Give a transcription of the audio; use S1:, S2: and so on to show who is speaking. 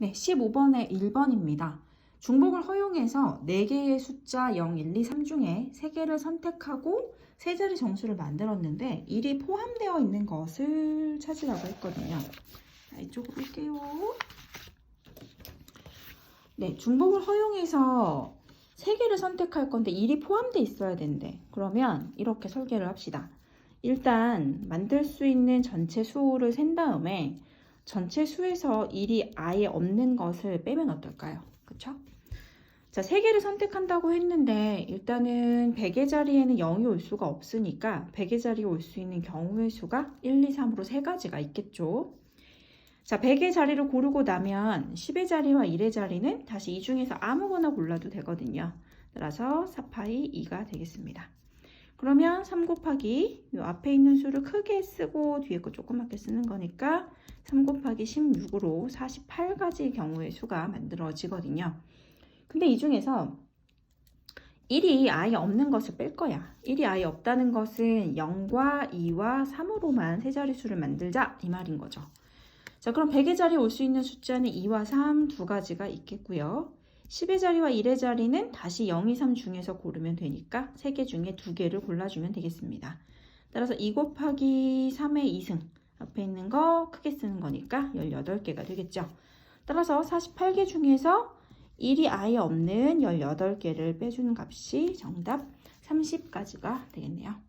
S1: 네, 15번의 1번입니다. 중복을 허용해서 4개의 숫자 0, 1, 2, 3 중에 3개를 선택하고 세 자리 정수를 만들었는데 1이 포함되어 있는 것을 찾으라고 했거든요. 자, 이쪽으로 볼게요. 네, 중복을 허용해서 3개를 선택할 건데 1이 포함되어 있어야 된대. 그러면 이렇게 설계를 합시다. 일단 만들 수 있는 전체 수를 센 다음에 전체 수에서 1이 아예 없는 것을 빼면 어떨까요? 그쵸? 자, 3개를 선택한다고 했는데 일단은 100의 자리에는 0이 올 수가 없으니까 100의 자리에 올 수 있는 경우의 수가 1, 2, 3으로 세 가지가 있겠죠. 자, 100의 자리를 고르고 나면 10의 자리와 1의 자리는 다시 이 중에서 아무거나 골라도 되거든요. 따라서 4파이 2가 되겠습니다. 그러면 3 곱하기 이 앞에 있는 수를 크게 쓰고 뒤에 거 조그맣게 쓰는 거니까 3 곱하기 16으로 48가지 경우의 수가 만들어지거든요. 근데 이 중에서 1이 아예 없는 것을 뺄 거야. 1이 아예 없다는 것은 0과 2와 3으로만 세 자릿수를 만들자 이 말인 거죠. 자 그럼 100의 자리에 올 수 있는 숫자는 2와 3 두 가지가 있겠고요. 10의 자리와 1의 자리는 다시 0, 2, 3 중에서 고르면 되니까 3개 중에 2개를 골라주면 되겠습니다. 따라서 2 곱하기 3의 2승 앞에 있는 거 크게 쓰는 거니까 18개가 되겠죠. 따라서 48개 중에서 1이 아예 없는 18개를 빼주는 값이 정답 30가지가 되겠네요.